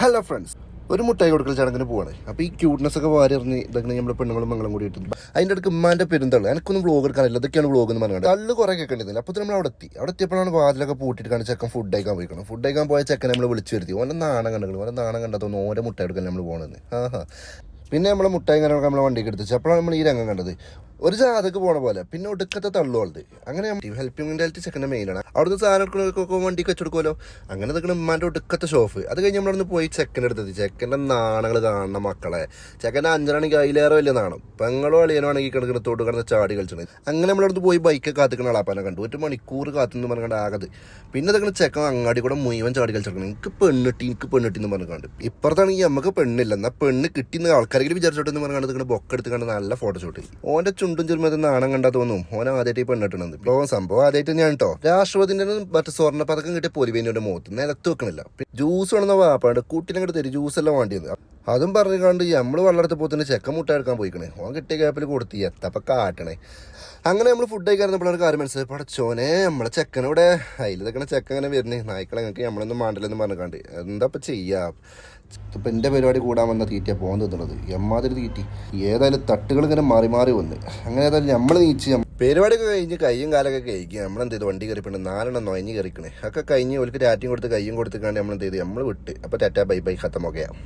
Hello friends ഒരു മുട്ടായി കൊടുക്കൽ ചടങ്ങിന് പോവാണ്. അപ്പോൾ ഈ ക്യൂട്ട്നെസ് ഒക്കെ വാരി എറിഞ്ഞ് ഇതൊക്കെ നമ്മുടെ പെണ്ണുങ്ങളും മംഗളും കൂടി ഇട്ടു അതിന്റെ അടുക്ക് ഉമ്മാന്റെ പെരുന്തള്ളു. എനിക്കൊന്നും വ്ളോഗ് എടുക്കാനില്ല. ഇതൊക്കെയാണ് വ്ളോഗ് എന്ന് പറഞ്ഞത് കല്ല് കുറേ കേൾക്കേണ്ടതില്ല അപ്പോൾ നമ്മൾ അവിടെ എത്തി. അവിടെ എത്തിയപ്പോഴാണ് വാതിലൊക്കെ പൂട്ടിയിട്ട് കാണിച്ച് ചെക്കൻ ഫുഡ് കഴിക്കാൻ പോയിക്കണം ഫുഡ് കഴിക്കാൻ പോയ ചെക്കൻ നമ്മൾ വിളിച്ചു വരുത്തി. ഓരോ നാണം കണ്ടു ഓരോ നാണം കണ്ടതൊന്നും ഓരോ മുട്ടായി എടുക്കാൻ നമ്മൾ പോകണമെന്ന് ആഹാ. പിന്നെ നമ്മൾ മുട്ടായി കാര്യങ്ങളൊക്കെ നമ്മളെ വണ്ടിക്ക് എടുത്തു അപ്പോഴാണ് നമ്മൾ ഈ രംഗം കണ്ടത്. ഒരു ജാഥക്ക് പോണ പോലെ പിന്നെ ഒടുക്കത്തെ തള്ളുള്ളത് അങ്ങനെ ഹെൽപ്പിംഗ് മെന്റാലിറ്റി സെക്കൻഡ് മെയിനാണ് അവിടുന്ന് സാധനം വണ്ടി വെച്ചെടുക്കുമല്ലോ അങ്ങനെ നിൽക്കുന്ന ഉമ്മാന്റെ ഒടുക്കത്തെ ഷോഫ് അത് കഴിഞ്ഞ് നമ്മളവിടുന്ന് പോയി ചെക്കന്റെ എടുത്തത് ചെക്കന്റെ നാണങ്ങൾ കാണണം മക്കളെ. ചെക്കന്റെ അഞ്ചനാണെങ്കിൽ അതിലേറെ വലിയ നാണം. പെങ്ങളോ അളിയനോ ആണെങ്കിൽ കിടക്കുന്ന തോട്ട് കിടന്ന് ചാടി കളിച്ചത് അങ്ങനെ നമ്മളവിടുന്ന് പോയി ബൈക്ക് കാത്തിക്കണ ആളാപ്പാനെ കണ്ടു. ഒരു മണിക്കൂർ കാത്തുനിന്ന് പറഞ്ഞാൽ ആകത് പിന്നെ അതൊക്കെ ചെക്കൻ അങ്ങാടി കൂടെ മുഴുവൻ ചാടി കളിച്ചെടുക്കണം എനിക്ക് പെണ്ണിട്ടി എനിക്ക് പെണ്ണിട്ടി എന്ന് പറഞ്ഞുകൊണ്ട് ഇപ്പുറത്താണെങ്കിൽ നമുക്ക് പെണ്ണില്ല. എന്നാൽ പെണ്ണ് കിട്ടിയെന്ന് ആൾക്കാരെങ്കിലും വിചാരിച്ചോട്ടെന്ന് പറഞ്ഞാൽ ഇങ്ങനെ ബൊക്കെ എടുത്ത് കണ്ട് നല്ല ഫോട്ടോഷൂട്ട് ഓന്റെ ചുണ്ടും ചുരുമത് നാണം കണ്ടാ തോന്നും. ഓൻ ആദ്യമായിട്ട് ഈ പെണ്ണിട്ടണത് ഇപ്പോൾ സംഭവം ആദ്യമായിട്ട് ഞാൻ കേട്ടോ രാഷ്ട്രപതിന്റെ മറ്റേ സ്വർണ പതക്കം കിട്ടിയ പൊലിവേന്റെ മുഖത്ത് നിലത്ത് വെക്കണില്ല. ജ്യൂസ് വേണമെന്ന വാപ്പാണ്ട് കൂട്ടിലങ്ങോട്ട് തരും ജ്യൂസ് എല്ലാം വേണ്ടിയത്. അതും പറഞ്ഞു കണ്ട് നമ്മൾ വളർത്തി പോത്തിന് ചെക്ക മുട്ട എടുക്കാൻ പോയിക്കണേ. ഓൻ കിട്ടിയ ഗ്യാപ്പിൽ കൊടുത്തി എത്തപ്പം കാട്ടണേ. അങ്ങനെ നമ്മൾ ഫുഡ് കഴിക്കാറുന്നപ്പോഴാണ് കാര്യം മനസ്സിലായി പടച്ചോനെ നമ്മളെ ചെക്കനോടെ അതിൽ നിൽക്കണ ചെക്കൻ അങ്ങനെ വരുന്നേ നായ്ക്കളെ ഞങ്ങൾക്ക് നമ്മളൊന്നും മാണ്ടില്ലെന്ന് പറഞ്ഞുകാണ്ട്. എന്താ ഇപ്പം ചെയ്യാ? ഇപ്പം എന്റെ പരിപാടി കൂടാൻ വന്ന തീറ്റ പോകാൻ തിന്നുന്നത്. എമ്മാതിരി തീറ്റി. ഏതായാലും തട്ടുകൾ ഇങ്ങനെ മാറി മാറി വന്ന്. അങ്ങനെ ഏതായാലും നമ്മൾ നീച്ച് പരിപാടിയൊക്കെ കഴിഞ്ഞ് കയ്യും കാലൊക്കെ കഴിക്കുക നമ്മളെന്ത് ചെയ്തു? വണ്ടി കയറിപ്പിണ്ട് നാലെണ്ണം നൊയഞ്ഞ് കയറിക്കണേ ഒക്കെ കഴിഞ്ഞ് ഓൾക്ക് രാറ്റിയും കൊടുത്ത് കയ്യും കൊടുത്തിക്കാണ്ട് നമ്മളെന്ത് ചെയ്തു? നമ്മൾ വിട്ട്. അപ്പോൾ ടാറ്റാ ബൈ ബൈ ഖത്തമൊക്കെയാണ്